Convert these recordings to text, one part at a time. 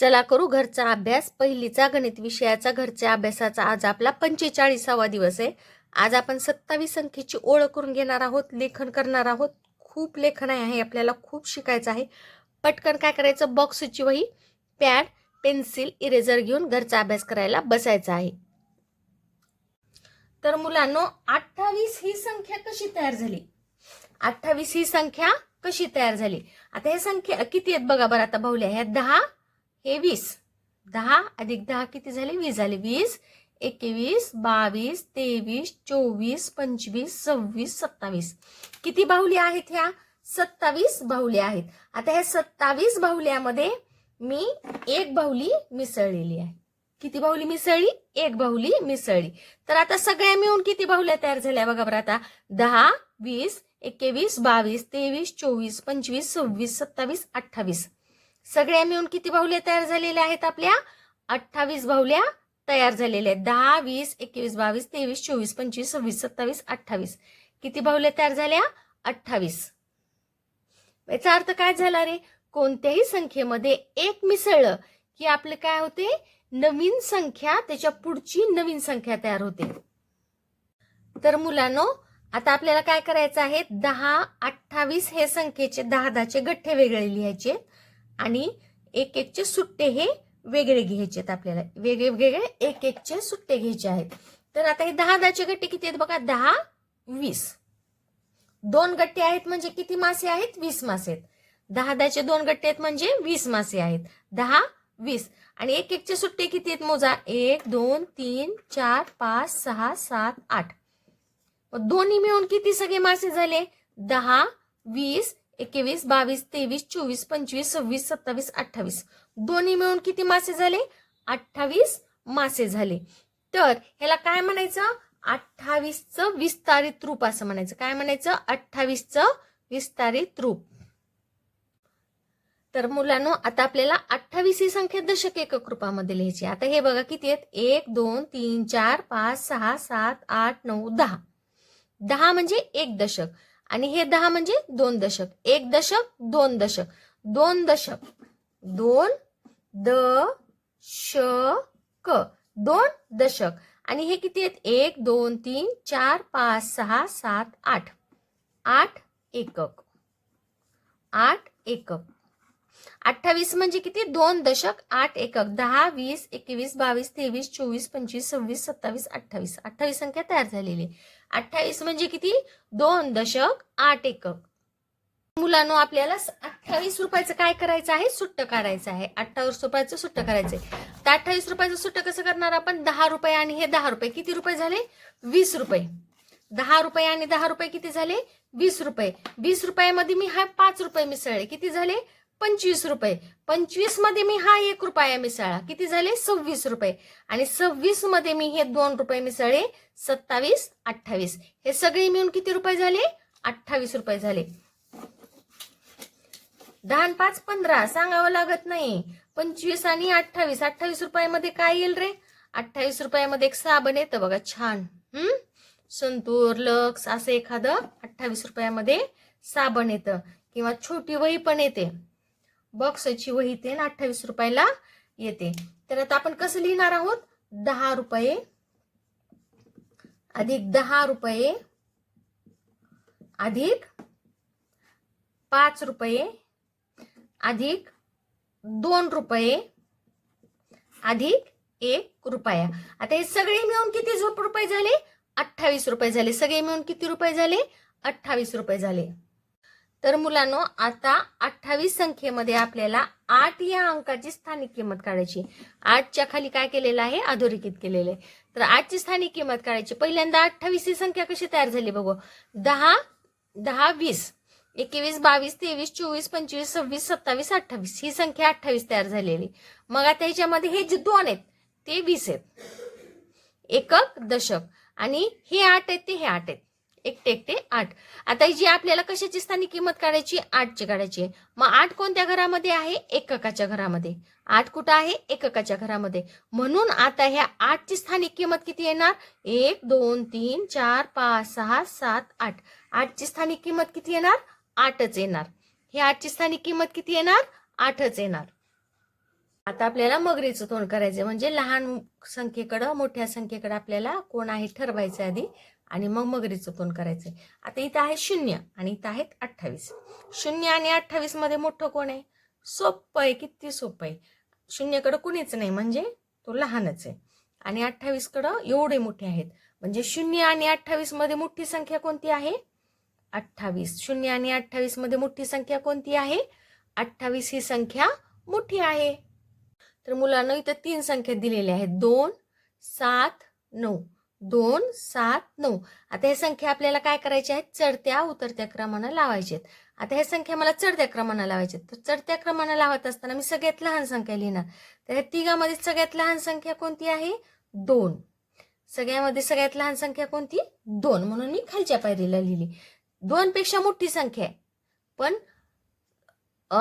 चला करू घरचा अभ्यास. पहिलीचा गणित विषयाचा घरच्या अभ्यासाचा आज आपला पंचेचाळीसावा दिवस आहे. आज आपण सत्तावीस संख्येची ओळख करून घेणार आहोत लेखन करणार आहोत. खूप लेखन आहे आपल्याला खूप शिकायचं आहे. पटकन काय करायचं? बॉक्सची वही पॅड पेन्सिल इरेझर घेऊन घरचा अभ्यास करायला बसायचा आहे. तर मुलांनो अठ्ठावीस ही संख्या कशी तयार झाली? अठ्ठावीस ही संख्या कशी तयार झाली? आता हे संख्या किती आहेत बघा बरं आता भाऊल्या ह्या दहा हे वीस. दहा अधिक दहा किती झाले? वीस झाले. वीस एकवीस बावीस तेवीस चोवीस पंचवीस सव्वीस सत्तावीस. किती बाहुल्या आहेत ह्या? सत्तावीस बाहुल्या आहेत. आता ह्या सत्तावीस बाहुल्यामध्ये मी एक बाहुली मिसळलेली आहे. किती बाहुली मिसळली? एक बाहुली मिसळली. तर आता सगळ्या मिळून किती बाहुल्या तयार झाल्या बघा बरं आता. दहा वीस एकवीस बावीस तेवीस चोवीस पंचवीस सव्वीस सत्तावीस अठ्ठावीस. सगळ्या मिळून किती बाहुल्या तयार झालेल्या आहेत आपल्या? अठ्ठावीस बाहुल्या तयार झालेल्या आहेत. दहा वीस एकवीस बावीस तेवीस चोवीस पंचवीस सव्वीस सत्तावीस अठ्ठावीस. किती बाहुल्या तयार झाल्या? अठ्ठावीस. याचा अर्थ काय झाला रे? कोणत्याही संख्येमध्ये एक मिसळलं की आपले काय होते? नवीन संख्या त्याच्या पुढची नवीन संख्या तयार होते. तर मुलांनो आता आपल्याला काय करायचं आहे? दहा अठ्ठावीस हे संख्येचे दहा दहाचे गठ्ठे वेगळे लिहायचे. आणि एक एकचे सुट्टे हे वेगळे घ्यायचे आहेत आपल्याला. वेगळे वेगळे एक एकचे सुट्टे घ्यायचे आहेत. तर आता हे दहा दहाचे गट्टे किती आहेत बघा? दहा वीस. दोन गट्टे आहेत म्हणजे किती मासे आहेत? वीस मासे आहेत. दहा दहाचे दोन गट्टे आहेत म्हणजे वीस मासे आहेत. दहा वीस. आणि एक एकचे सुट्टे किती आहेत मोजा? एक दोन तीन चार पाच सहा सात आठ. दोन्ही मिळून किती सगळे मासे झाले? दहा वीस. एकवीस बावीस तेवीस चोवीस पंचवीस सव्वीस सत्तावीस अठ्ठावीस. दोन्ही मिळून किती मासे झाले? अठ्ठावीस मासे झाले. तर ह्याला काय म्हणायचं? अठ्ठावीसचं विस्तारित रूप असं म्हणायचं. काय म्हणायचं? अठ्ठावीसचं विस्तारित रूप. तर मुलांनो आता आपल्याला अठ्ठावीस ही संख्या दशक एकक रूपामध्ये लिहायची आता हे बघा किती आहेत? एक दोन तीन चार पाच सहा सात आठ नऊ दहा. दहा म्हणजे एक दशक. आणि हे दहा म्हणजे दोन दशक. एक दशक दोन दशक. दोन दशक. दोन द श क दोन दशक. आणि हे किती आहेत? एक दोन तीन चार पाच सहा सात आठ. आठ एकक. आठ एकक. अठ्ठावीस म्हणजे किती? दोन दशक आठ एकक. दहा वीस एकवीस बावीस तेवीस चोवीस पंचवीस सव्वीस सत्तावीस अठ्ठावीस. अठ्ठावीस संख्या तयार झालेली अठ्ठावीस म्हणजे किती? दोन दशक आठ एकक. मुलांनो आपल्याला अठ्ठावीस रुपयाचं काय करायचं आहे? सुट्ट काढायचं आहे. अठ्ठावीस रुपयाचं सुट्ट करायचं आहे तर अठ्ठावीस रुपयाचं सुट्ट कसं करणार आपण? दहा रुपये आणि हे दहा रुपये. किती रुपये झाले? वीस रुपये. दहा रुपये आणि दहा रुपये किती झाले? वीस रुपये. वीस रुपयामध्ये मी हा पाच रुपये मिसळले. किती झाले? पंचवीस रुपये. पंचवीसमध्ये मी हा एक रुपया मिसळला. किती झाले? सव्वीस रुपये. आणि सव्वीसमध्ये मी हे दोन रुपये मिसळले. सत्तावीस अठ्ठावीस. हे सगळे मिळून किती रुपये झाले? अठ्ठावीस रुपये झाले. दहा पाच पंधरा. सांगावं लागत नाही. पंचवीस आणि अठ्ठावीस. अठ्ठावीस रुपयामध्ये काय येईल रे? अठ्ठावीस रुपयामध्ये एक साबण येतं बघा. छान. हम्म? संतूर लक्स असं एखादं अठ्ठावीस रुपयामध्ये साबण येतं. किंवा छोटी वही पण येते. बॉक्सची वही ते अठ्ठावीस रुपयाला येते. तर आता आपण कसं लिहिणार आहोत? दहा रुपये अधिक दहा रुपये अधिक पाच रुपये अधिक दोन रुपये अधिक एक रुपया. आता हे सगळे मिळून किती झोप रुपये झाले? अठ्ठावीस रुपये झाले. सगळे मिळून किती रुपये झाले? अठ्ठावीस रुपये झाले. तर मुलांनो आता अठ्ठावीस संख्येमध्ये आपल्याला आठ या अंकाची स्थानिक किंमत काढायची. आठच्या खाली काय केलेलं आहे? अधोरेखित केलेलं आहे. तर आठची स्थानिक किंमत काढायची. पहिल्यांदा अठ्ठावीस ही संख्या कशी तयार झाली बघू. दहा दहा वीस. एकवीस बावीस तेवीस चोवीस पंचवीस सव्वीस सत्तावीस अठ्ठावीस. ही संख्या अठ्ठावीस तयार झालेली. मग आता ह्याच्यामध्ये हे जे दोन आहेत ते वीस आहेत. एकक दशक. आणि हे आठ आहेत ते हे आठ आहेत. एकटे एकटे आठ. आता जी आपल्याला कशाची स्थानिक किंमत काढायची? आठची काढायची आहे. मग आठ कोणत्या घरामध्ये आहे? एककाच्या घरामध्ये. आठ कुठं आहे? एककाच्या घरामध्ये. म्हणून आता ह्या आठची स्थानिक किंमत किती येणार? एक दोन तीन चार पाच सहा सात आठ. आठची स्थानिक किंमत किती येणार? आठच येणार. हे आठची स्थानिक किंमत किती येणार? आठच येणार. आता आपल्याला मगरीचं तोंड करायचं म्हणजे लहान संख्येकडं मोठ्या संख्येकडं आपल्याला कोण आहे ठरवायचं आधी? आणि मग मगरीचं कोण करायचं आहे आता इथं आहे शून्य आणि इथं आहेत अठ्ठावीस. शून्य आणि अठ्ठावीसमध्ये मोठं कोण आहे? सोपं आहे किती सोपं आहे? शून्यकडं कुणीच नाही म्हणजे तो लहानच आहे. आणि अठ्ठावीस कडं एवढे मोठे आहेत. म्हणजे शून्य आणि अठ्ठावीसमध्ये मोठी संख्या कोणती आहे? अठ्ठावीस. शून्य आणि अठ्ठावीसमध्ये मोठी संख्या कोणती आहे? अठ्ठावीस ही संख्या मोठी आहे. तर मुलांना इथं तीन संख्या दिलेल्या आहेत. दोन सात नऊ. दोन सात नऊ. आता हे संख्या आपल्याला काय करायची आहेत? चढत्या उतरत्या क्रमानं लावायच्या आहेत. आता हे संख्या मला चढत्या क्रमानं लावायचे आहेत. तर चढत्या क्रमानं लावत असताना मी सगळ्यात लहान संख्या लिहिणार. तर ह्या तिघामध्ये सगळ्यात लहान संख्या कोणती आहे? दोन. सगळ्यामध्ये सगळ्यात लहान संख्या कोणती? दोन. म्हणून मी खालच्या पायरीला लिहिली. दोन पेक्षा मोठी संख्या आहे. पण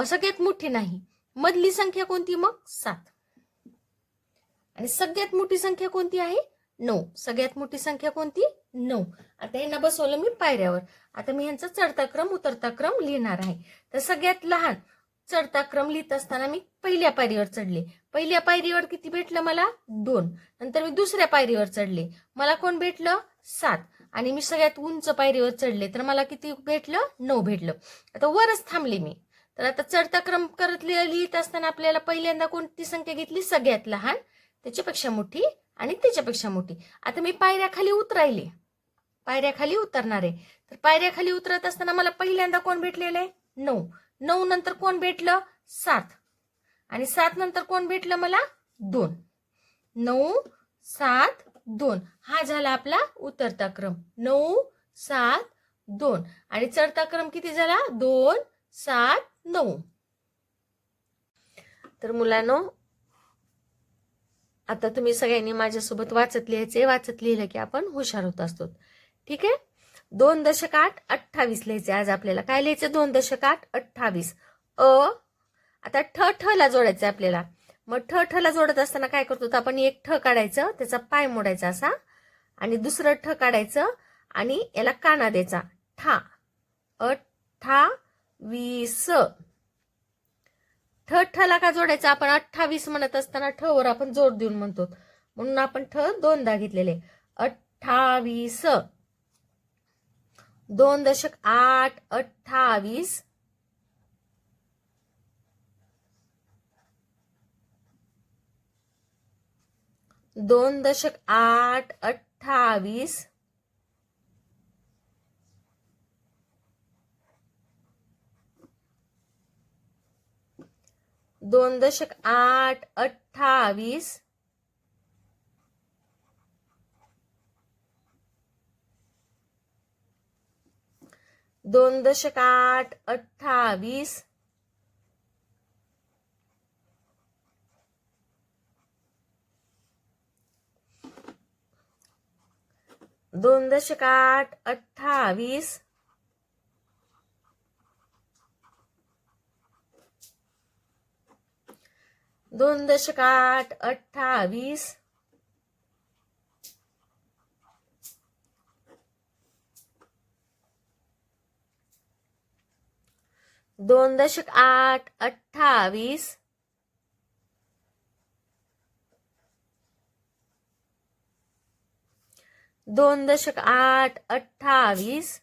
सगळ्यात मोठी नाही. मधली संख्या कोणती मग? सात. आणि सगळ्यात मोठी संख्या कोणती आहे? नऊ. सगळ्यात मोठी संख्या कोणती? नऊ. आता यांना बसवलं मी पायऱ्यावर. आता मी यांचा चढता क्रम उतरता क्रम लिहिणार आहे. तर सगळ्यात लहान चढता क्रम लिहित असताना मी पहिल्या पायरीवर चढले. पहिल्या पायरीवर किती भेटलं मला? दोन. नंतर मी दुसऱ्या पायरीवर चढले. मला कोण भेटलं? सात. आणि मी सगळ्यात उंच पायरीवर चढले. तर मला किती भेटलं? नऊ भेटलं. आता वरच थांबले मी. तर आता चढता क्रम करत लि- लिहित असताना आपल्याला पहिल्यांदा कोणती संख्या घेतली? सगळ्यात लहान. त्याच्यापेक्षा मोठी आणि त्याच्यापेक्षा मोठी. आता मी पायऱ्याखाली उतरायले. पायऱ्याखाली उतरणार. आहे तर पायऱ्याखाली उतरत असताना मला पहिल्यांदा कोण भेटलेलं? आहे नऊ. नऊ नंतर कोण भेटलं? सात. आणि सात नंतर कोण भेटलं मला? दोन. नऊ सात दोन. हा झाला आपला उतरता क्रम. नऊ सात दोन. आणि चढता क्रम किती झाला? दोन सात नऊ. तर मुलांनो आता तुम्ही सगळ्यांनी माझ्यासोबत वाचत लिहायचे वाचत लिहिलं की आपण हुशार होत असतो. ठीक आहे? दोन दशक आठ अठ्ठावीस लिहायचे आज आपल्याला काय लिहायचं दोन दशक आठ अठ्ठावीस. अ आता ठ ठ ला जोडायचं आपल्याला. मग ठ ठ ला जोडत असताना काय करतो? तर आपण एक ठ काढायचं त्याचा पाय मोडायचा असा. आणि दुसरं ठ काढायचं आणि याला काना द्यायचा. ठा. अठ्ठावीस. ठ ठला का जोडायचा? आपण अठ्ठावीस म्हणत असताना ठ वर आपण जोड देऊन म्हणतो. म्हणून आपण ठ दोनदा घेतलेले. अठ्ठावीस. दोन दशक आठ अठ्ठावीस. दोन दशक आठ अठ्ठावीस. दोन दशक आठ अठ्ठावीस. दोन दशक आठ अठ्ठावीस. दोन दशक आठ अठ्ठावीस. दोन दशक आठ अठ्ठावीस. दोन दशक आठ अठ्ठावीस. दोन दशक आठ अठ्ठावीस.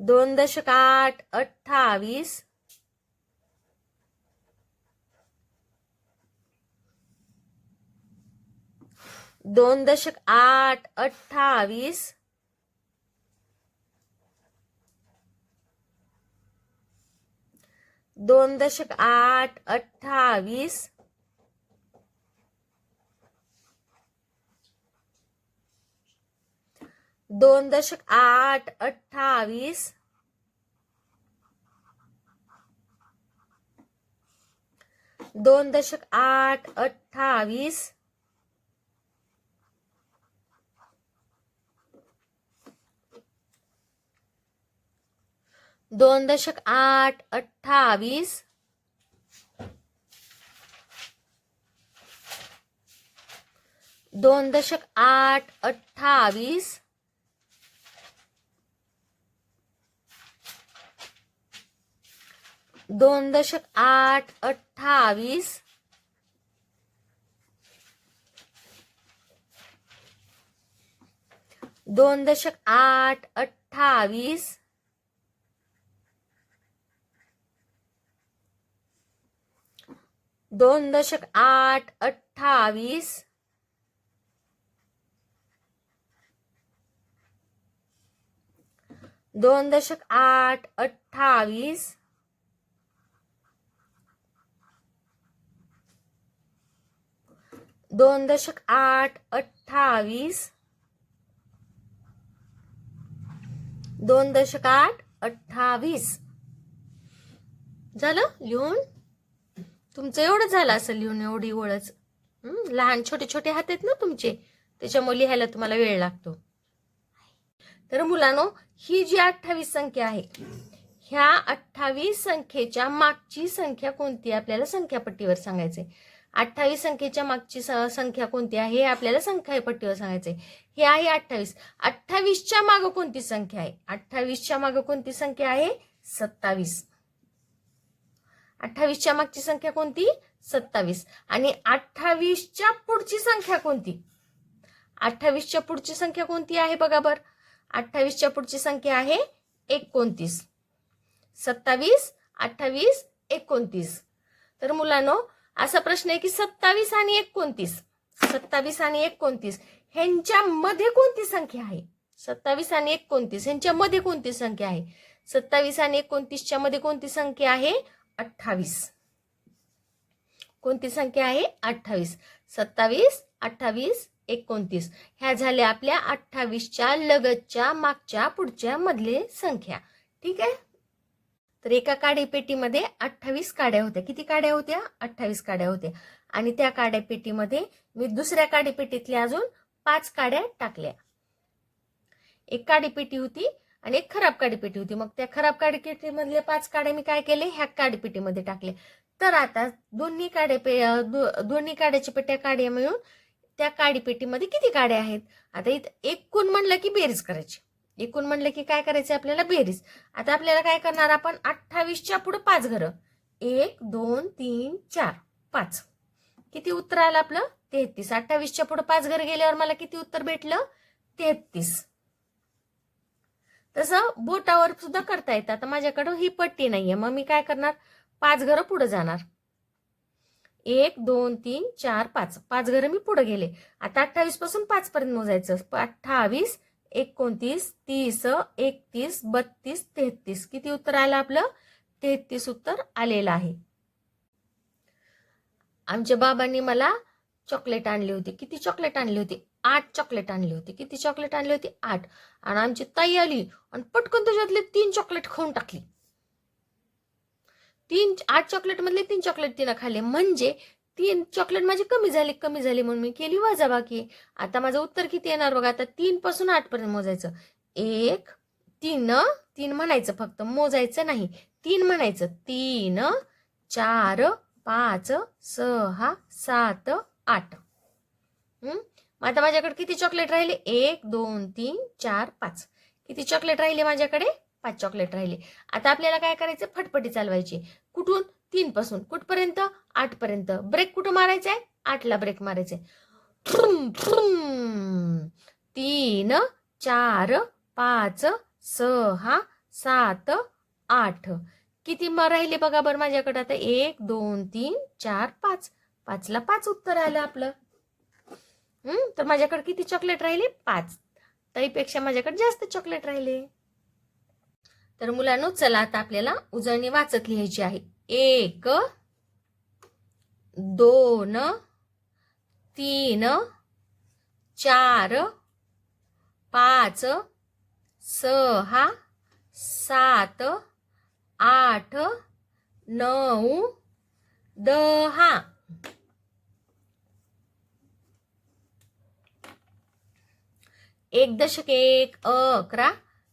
दोन दशक आठ अठ्ठावीस. दोन दशक आठ अठ्ठावीस. दोन दशक आठ अठ्ठावीस. दोन दशक आठ अठ्ठावीस. दोन दशक आठ अठ्ठावीस. दोन दशक आठ अठ्ठावीस. दोन दशक आठ अठ्ठावीस. दोन दशक आठ अठ्ठावीस. दोन दशक आठ अठ्ठावीस. दोन दशक आठ अठ्ठावीस. दोन दशक आठ अठ्ठावीस. दोन दशक आठ अठ्ठावीस. दोन दशक आठ अठ्ठावीस. झालं? लिहून? तुमचं एवढं झालं असं लिहून एवढी ओळच. लहान छोटे छोटे हात आहेत ना तुमचे? त्याच्यामुळे लिहायला तुम्हाला वेळ लागतो. तर मुलांनो ही जी अठ्ठावीस संख्या आहे ह्या अठ्ठावीस संख्येच्या मागची संख्या कोणती आहे? आपल्याला संख्यापट्टीवर सांगायचे अठ्ठावीस संख्येच्या मागची संख्या कोणती आहे? हे आपल्याला संख्यापट्टीवर सांगायचे हे आहे अठ्ठावीस. अठ्ठावीसच्या मागं कोणती संख्या आहे? अठ्ठावीसच्या मागं कोणती संख्या आहे? सत्तावीस. अठ्ठावीसच्या मागची संख्या कोणती? सत्तावीस. आणि अठ्ठावीसच्या पुढची संख्या कोणती? अठ्ठावीसच्या पुढची संख्या कोणती आहे बघा बर. अठ्ठावीसच्या पुढची संख्या आहे एकोणतीस. सत्तावीस अठ्ठावीस एकोणतीस. तर मुलांनो असा प्रश्न आहे की सत्तावीस आणि एकोणतीस सत्तावीस आणि एकोणतीस ह्यांच्यामध्ये कोणती संख्या आहे? सत्तावीस आणि एकोणतीस ह्यांच्यामध्ये कोणती संख्या आहे? सत्तावीस आणि एकोणतीसच्या मध्ये कोणती संख्या आहे? अठ्ठावीस. कोणती संख्या आहे? अठ्ठावीस. सत्तावीस अठ्ठावीस एकोणतीस. ह्या झाल्या आपल्या अठ्ठावीसच्या लगतच्या मागच्या पुढच्या मधले संख्या. ठीक आहे? तर एका काडीपेटीमध्ये अठ्ठावीस काड्या होत्या. किती काड्या होत्या? अठ्ठावीस काड्या होत्या. आणि त्या काड्यापेटीमध्ये मी दुसऱ्या काडीपेटीतल्या अजून पाच काड्या टाकल्या. एक काडीपेटी होती आणि एक खराब काडीपेटी होती. मग त्या खराब काडीपेटीमधले पाच काड्या मी काय केले? ह्या काडीपेटीमध्ये टाकले. तर आता दोन्ही काड्या पे दोन्ही काड्याच्या पेट्या काड्या मिळून त्या काडीपेटीमध्ये किती काड्या आहेत? आता इथं एकूण म्हणलं की बेरीज करायची. एकूण म्हणलं की काय करायचं आपल्याला? बेरीज. आता आपल्याला काय करणार आपण? अठ्ठावीसच्या पुढे पाच घरं. एक दोन तीन चार पाच. किती उत्तर आलं आपलं? तेहतीस. अठ्ठावीसच्या पुढे पाच घर गेल्यावर मला किती उत्तर भेटलं? तेहतीस. तसं बोटावर सुद्धा करता येतं. आता माझ्याकडं ही पट्टी नाहीये. मग मी काय करणार? पाच घरं पुढे जाणार. एक दोन तीन चार पाच. पाच घरं मी पुढे गेले. आता अठ्ठावीसपासून पाच पर्यंत मोजायचं. अठ्ठावीस एकोणतीस तीस एकतीस बत्तीस तेहतीस. किती उत्तर आलं आपलं? तेहतीस उत्तर आलेलं आहे. आमच्या बाबांनी मला चॉकलेट आणली होती. किती चॉकलेट आणली होती? आठ चॉकलेट आणली होती. किती चॉकलेट आणली होती? आठ. आणि आमची ताई आली आणि पटकन त्याच्यातले तीन चॉकलेट खाऊन टाकली. तीन आठ चॉकलेट मधले तीन चॉकलेट तिनं खाल्ले. म्हणजे तीन चॉकलेट माझी कमी झाली कमी झाली म्हणून मी केली वजाबाकी. आता माझं उत्तर किती येणार बघा? आता तीन पासून आठ पर्यंत मोजायचं. एक तीन तीन म्हणायचं फक्त. मोजायचं नाही. तीन म्हणायचं. तीन चार पाच सहा सात आठ. मग आता माझ्याकडे किती चॉकलेट राहिले? एक दोन तीन चार पाच. किती चॉकलेट राहिले माझ्याकडे? पाच चॉकलेट राहिले. आता आपल्याला काय करायचं फटफटी चालवायची. कुठून? तीन पासून. कुठपर्यंत? आठ पर्यंत ब्रेक कुठं मारायचा आहे आठला ब्रेक मारायचा आहे तीन चार पाच सहा सात आठ. किती राहिले बघा बरं माझ्याकडे आता? एक दोन तीन चार पाच. पाचला पाच उत्तर आलं आपलं. हम्म तर माझ्याकडे किती चॉकलेट राहिले? पाच. ताईपेक्षा माझ्याकडे जास्त चॉकलेट राहिले. तर मुलांनो चला आता आपल्याला उजळणी वाचत लिहायची आहे. एक दोन तीन चार पाच सहा सात आठ नऊ दहा. एक दशक एक अकरा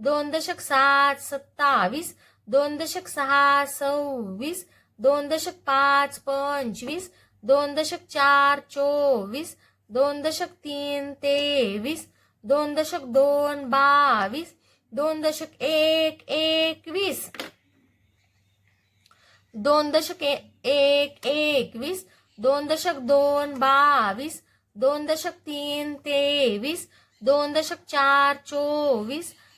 दोन दशक सात सत्तावीस दोन दशक सहा सव्वीस दोन दशक पाच पंचवीस दोन दशक चार चोवीस दोन दशक तीन तेवीस दोन दशक दोन बावीस दोन दशक एक एकवीस दोन दशक ए- एक एकवीस दोन दशक दोन बावीस दोन दशक तीन तेवीस दोन दशक चार चोवीस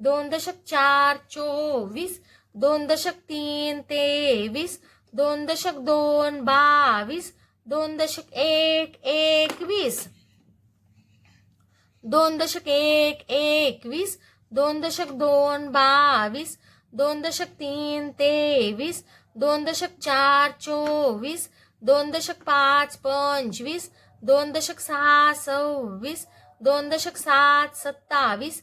दोन दशक चार चोवीस दोन दशक तीन तेवीस दोन दशक दोन बावीस दोन दशक एक एकवीस दोन दशक एक एकवीस दोन दशक दोन बावीस दोन दशक तीन तेवीस दोन दशक चार चोवीस दोन दशक पाच पंचवीस दोन दशक सहा सव्वीस दोन दशक सात सत्तावीस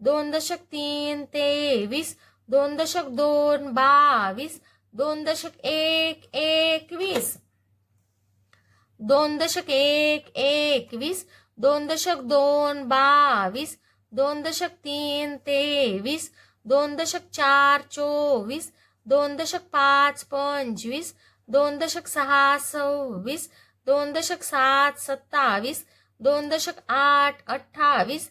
दोन दशक तीन तेवीस दोन दशक दोन बावीस दोन दशक एक एकवीस दोन दशक एक एकवीस दोन दशक दोन बावीस दोन दशक तीन तेवीस दोन दशक चार चोवीस दोन दशक पाच पंचवीस दोन दशक सहा सव्वीस दोन दशक सात सत्तावीस दोन दशक आठ अठ्ठावीस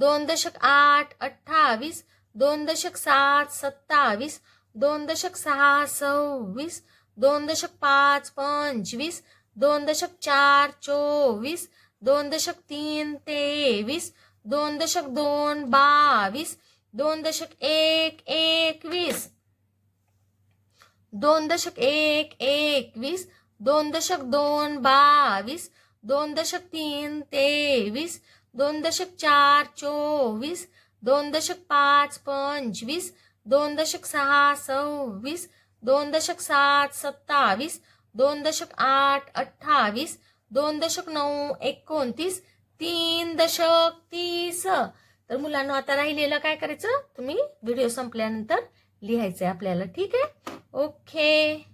दोन दशक आठ अठ्ठावीस दोन दशक सात सत्तावीस दोन दशक सहा सव्वीस दोन दशक पाच पंचवीस दोन दशक चार चोवीस दोन दशक तीन तेवीस दोन दशक दोन बावीस दोन दशक एक एकवीस दोन दशक एक एकवीस दोन दशक दोन बावीस दोन दशक तीन तेवीस दोन दशक चार चोवीस. दोन दशक पाच पंचवीस. दोन दशक सहा सव्वीस. दोन दशक सात सत्तावीस. दोन दशक आठ अठ्ठावीस. दोन दशक नऊ एकोणतीस. तीन दशक तीस. तर मुलांना आता राहिलेलं काय करायचं? तुम्ही व्हिडिओ संपल्यानंतर लिहायचंय आपल्याला. ठीक आहे? ओके.